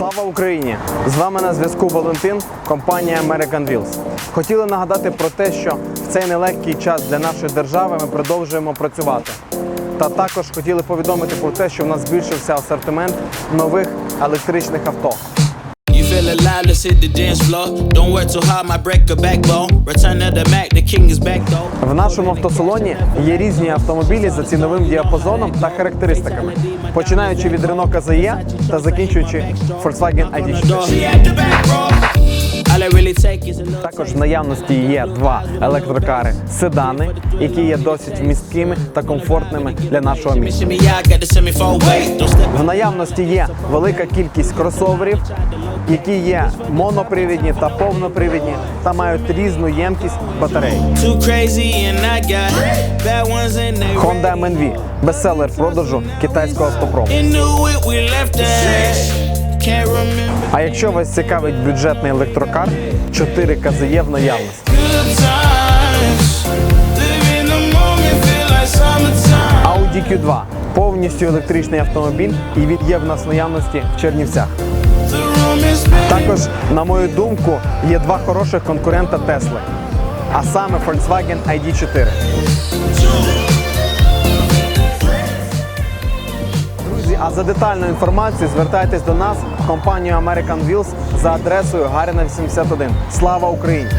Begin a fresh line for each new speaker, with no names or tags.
Слава Україні! З вами на зв'язку Валентин, компанія American Wheels. Хотіли нагадати про те, що в цей нелегкий час для нашої держави ми продовжуємо працювати. Та також хотіли повідомити про те, що в нас збільшився асортимент нових електричних авто.
Feel alive, let's hit the dance floor. Don't work too hard, my break a backbone. Return of the Mac, the king is back though.
В нашому автосалоні є різні автомобілі за ціновим діапазоном та характеристиками, починаючи від Renault Kazoo та закінчуючи Volkswagen ID4. Також в наявності є два електрокари седани, які є досить місткими та комфортними для нашого міста. В наявності є велика кількість кросоверів, які є монопривідні та повнопривідні та мають різну ємкість батарей. Honda MNV – бестселер продажу китайського автопрому. А якщо вас цікавить бюджетний електрокар, 4 КЗЄ в наявності. Audi Q2 – повністю електричний автомобіль і він є в нас в наявності в Чернівцях. Також, на мою думку, є два хороших конкурента Тесли, а саме Volkswagen ID4. За детальною інформацією звертайтесь до нас в компанію American Wheels за адресою Гаріна 81. Слава Україні!